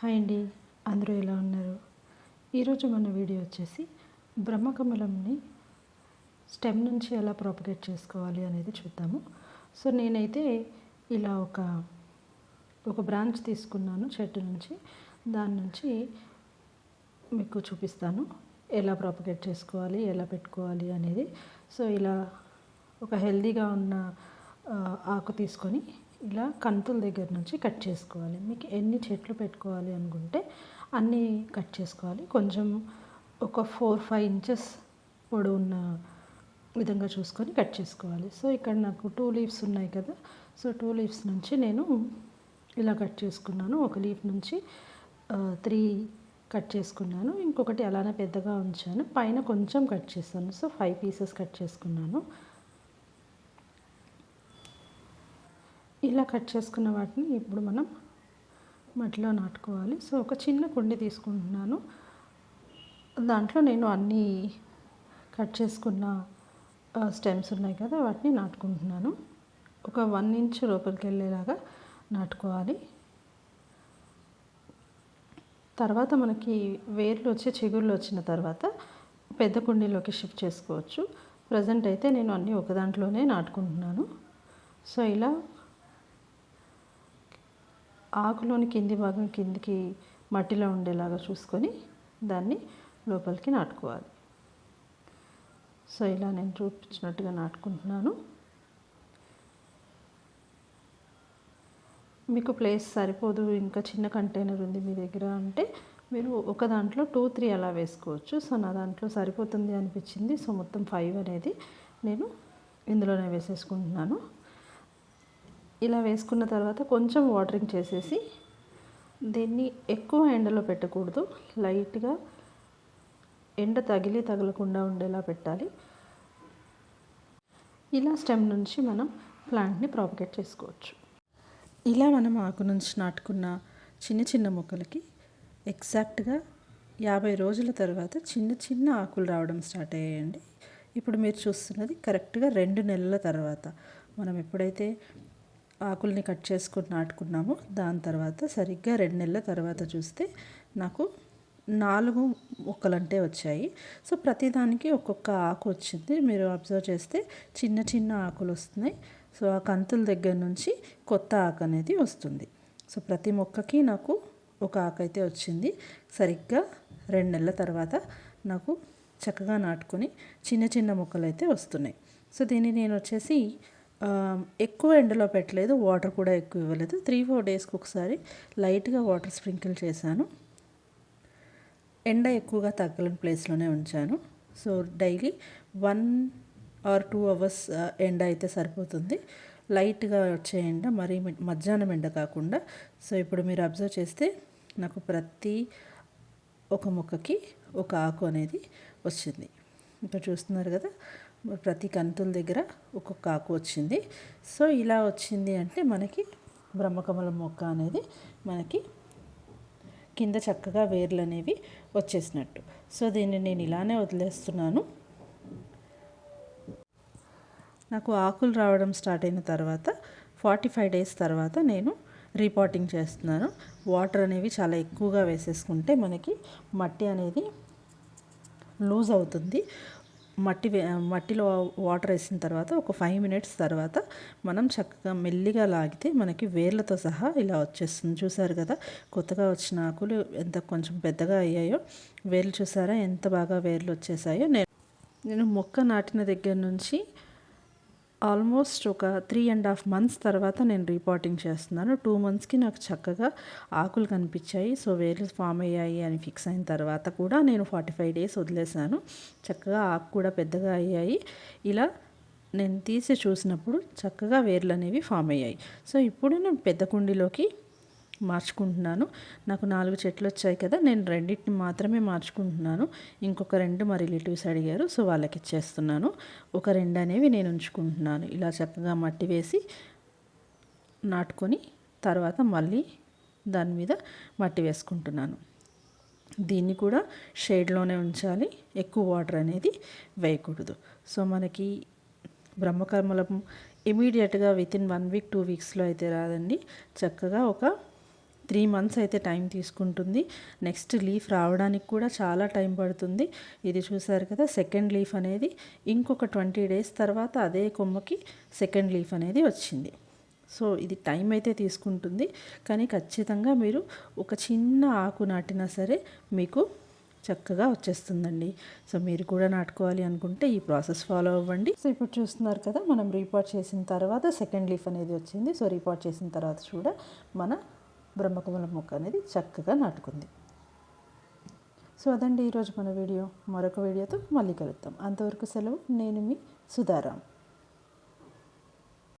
Hi అండి అందరూ ఎలా ఉన్నారు? ఈరోజు మన వీడియో వచ్చేసి బ్రహ్మకమలంని స్టెమ్ నుంచి ఎలా ప్రాపగేట్ చేసుకోవాలి అనేది చూద్దాము. సో నేనైతే ఇలా ఒక ఒక బ్రాంచ్ తీసుకున్నాను చెట్టు నుంచి. దాని నుంచి మీకు చూపిస్తాను ఎలా ప్రాపగేట్ చేసుకోవాలి ఎలా పెట్టుకోవాలి అనేది. సో ఇలా ఒక హెల్దీగా ఉన్న ఆకు తీసుకొని ఇలా కంతుల దగ్గర నుంచి కట్ చేసుకోవాలి. మీకు ఎన్ని చెట్లు పెట్టుకోవాలి అనుకుంటే అన్నీ కట్ చేసుకోవాలి. కొంచెం ఒక ఫోర్ ఫైవ్ ఇంచెస్ పొడవు ఉన్న విధంగా చూసుకొని కట్ చేసుకోవాలి. సో ఇక్కడ నాకు టూ లీవ్స్ ఉన్నాయి కదా. సో టూ లీవ్స్ నుంచి నేను ఇలా కట్ చేసుకున్నాను. ఒక లీఫ్ నుంచి త్రీ కట్ చేసుకున్నాను. ఇంకొకటి అలానే పెద్దగా ఉంచాను. పైన కొంచెం కట్ చేస్తాను. సో ఫైవ్ పీసెస్ కట్ చేసుకున్నాను. ఇలా కట్ చేసుకున్న వాటిని ఇప్పుడు మనం మట్టిలో నాటుకోవాలి. సో ఒక చిన్న కుండి తీసుకుంటున్నాను. దాంట్లో నేను అన్ని కట్ చేసుకున్న స్టెమ్స్ ఉన్నాయి కదా వాటిని నాటుకుంటున్నాను. ఒక వన్ ఇంచ్ లోపలికి వెళ్ళేలాగా నాటుకోవాలి. తర్వాత మనకి వేర్లు వచ్చి చిగుర్లు వచ్చిన తర్వాత పెద్ద కుండీలోకి షిఫ్ట్ చేసుకోవచ్చు. ప్రజెంట్ అయితే నేను అన్నీ ఒక దాంట్లోనే నాటుకుంటున్నాను. సో ఇలా ఆకులోని కింది భాగం కిందికి మట్టిలో ఉండేలాగా చూసుకొని దాన్ని లోపలికి నాటుకోవాలి. సో ఇలా నేను చూపించినట్టుగా నాటుకుంటున్నాను. మీకు ప్లేస్ సరిపోదు ఇంకా చిన్న కంటైనర్ ఉంది మీ దగ్గర అంటే మీరు ఒక దాంట్లో టూ త్రీ అలా వేసుకోవచ్చు. సో నా దాంట్లో సరిపోతుంది అనిపించింది. సో మొత్తం ఫైవ్ అనేది నేను ఇందులోనే వేసేసుకుంటున్నాను. ఇలా వేసుకున్న తర్వాత కొంచెం వాటరింగ్ చేసేసి దీన్ని ఎక్కువ ఎండలో పెట్టకూడదు. లైట్గా ఎండ తగిలి తగలకుండా ఉండేలా పెట్టాలి. ఇలా స్టెమ్ నుంచి మనం ప్లాంట్ని ప్రాపగేట్ చేసుకోవచ్చు. ఇలా మనం ఆకు నుంచి నాటుకున్న చిన్న చిన్న మొక్కలకి ఎగ్జాక్ట్గా యాభై రోజుల తర్వాత చిన్న చిన్న ఆకులు రావడం స్టార్ట్ అయ్యాయండి. ఇప్పుడు మీరు చూస్తున్నది కరెక్ట్గా రెండు నెలల తర్వాత. మనం ఎప్పుడైతే ఆకుల్ని కట్ చేసుకుని నాటుకున్నాము. దాని తర్వాత సరిగ్గా రెండు నెలల తర్వాత చూస్తే నాకు నాలుగు మొక్కలంటే వచ్చాయి. సో ప్రతిదానికి ఒక్కొక్క ఆకు వచ్చింది. మీరు అబ్జర్వ్ చేస్తే చిన్న చిన్న ఆకులు వస్తున్నాయి. సో ఆ కంతుల దగ్గర నుంచి కొత్త ఆకు అనేది వస్తుంది. సో ప్రతి మొక్కకి నాకు ఒక ఆకు అయితే వచ్చింది. సరిగ్గా రెండు నెలల తర్వాత నాకు చక్కగా నాటుకొని చిన్న చిన్న మొక్కలు అయితే వస్తున్నాయి. సో దీన్ని నేను వచ్చేసి ఎక్కువ ఎండలో పెట్టలేదు వాటర్ కూడా ఎక్కువ ఇవ్వలేదు. త్రీ ఫోర్ డేస్కి ఒకసారి లైట్గా వాటర్ స్ప్రింకిల్ చేశాను. ఎండ ఎక్కువగా తగ్గలేని ప్లేస్లోనే ఉంచాను. So daily one or two hours ఎండ అయితే సరిపోతుంది. లైట్గా వచ్చే ఎండ మరీ మధ్యాహ్నం ఎండ కాకుండా. సో ఇప్పుడు మీరు అబ్జర్వ్ చేస్తే నాకు ప్రతి ఒక మొక్కకి ఒక ఆకు అనేది వచ్చింది. ఇక్కడ చూస్తున్నారు కదా ప్రతి కంతుల దగ్గర ఒక్కొక్క ఆకు వచ్చింది. సో ఇలా వచ్చింది అంటే మనకి బ్రహ్మకమలం మొక్క అనేది మనకి కింద చక్కగా వేర్లు అనేవి వచ్చేసినట్టు. సో దీన్ని నేను ఇలానే వదిలేస్తున్నాను. నాకు ఆకులు రావడం స్టార్ట్ అయిన తర్వాత ఫార్టీ ఫైవ్ డేస్ తర్వాత నేను రీపాటింగ్ చేస్తున్నాను. వాటర్ అనేవి చాలా ఎక్కువగా వేసేసుకుంటే మనకి మట్టి అనేది లూజ్ అవుతుంది. మట్టి వే- మట్టిలో వాటర్ వేసిన తర్వాత ఒక ఫైవ్ మినిట్స్ తర్వాత మనం చక్కగా మెల్లిగా లాగితే మనకి వేర్లతో సహా ఇలా వచ్చేస్తుంది. చూసారు కదా? కొత్తగా వచ్చిన ఆకులు ఎంత కొంచెం పెద్దగా అయ్యాయో. వేర్లు చూసారా? ఎంత బాగా వేర్లు వచ్చేసాయో. నేను నేను మొక్క నాటిన దగ్గర నుంచి ఆల్మోస్ట్ ఒక త్రీ అండ్ హాఫ్ మంత్స్ తర్వాత నేను రీపాటింగ్ చేస్తున్నాను. టూ మంత్స్కి నాకు చక్కగా ఆకులు కనిపించాయి. సో వేర్లు ఫామ్ అయ్యాయి అని ఫిక్స్ అయిన తర్వాత కూడా నేను ఫార్టీ ఫైవ్ డేస్ వదిలేసాను చక్కగా ఆకు కూడా పెద్దగా అయ్యాయి. ఇలా నేను తీసి చూసినప్పుడు చక్కగా వేర్లు అనేవి ఫామ్ అయ్యాయి. సో ఇప్పుడు నేను పెద్ద కుండీలోకి మార్చుకుంటున్నాను. నాకు నాలుగు చెట్లు వచ్చాయి కదా నేను రెండింటిని మాత్రమే మార్చుకుంటున్నాను. ఇంకొక రెండు మా రిలేటివ్స్ అడిగారు సో వాళ్ళకి ఇచ్చేస్తున్నాను. ఒక రెండు అనేవి నేను ఉంచుకుంటున్నాను. ఇలా చక్కగా మట్టి వేసి నాటుకొని తర్వాత మళ్ళీ దాని మీద మట్టి వేసుకుంటున్నాను. దీన్ని కూడా షేడ్లోనే ఉంచాలి ఎక్కువ వాటర్ అనేది వేయకూడదు. సో మనకి బ్రహ్మకర్మలం ఇమీడియట్గా with in one week two వీక్స్లో అయితే రాదండి. చక్కగా ఒక త్రీ మంత్స్ అయితే టైం తీసుకుంటుంది. నెక్స్ట్ లీఫ్ రావడానికి కూడా చాలా టైం పడుతుంది. ఇది చూసారు కదా సెకండ్ లీఫ్ అనేది ఇంకొక ట్వంటీ డేస్ తర్వాత అదే కొమ్మకి సెకండ్ లీఫ్ అనేది వచ్చింది. సో ఇది టైం అయితే తీసుకుంటుంది. కానీ ఖచ్చితంగా మీరు ఒక చిన్న ఆకు నాటినా సరే మీకు చక్కగా వచ్చేస్తుందండి. సో మీరు కూడా నాటుకోవాలి అనుకుంటే ఈ ప్రాసెస్ ఫాలో అవ్వండి. సో ఇప్పుడు చూస్తున్నారు కదా మనం రీపాట్ చేసిన తర్వాత సెకండ్ లీఫ్ అనేది వచ్చింది. సో రీపాట్ చేసిన తర్వాత కూడా మన బ్రహ్మకమల మొక్క అనేది చక్కగా నాటుకుంది. సో అదండి ఈరోజు మన వీడియో. మరొక వీడియోతో మళ్ళీ కలుద్దాం. అంతవరకు సెలవు. నేను మీ సుధారాం.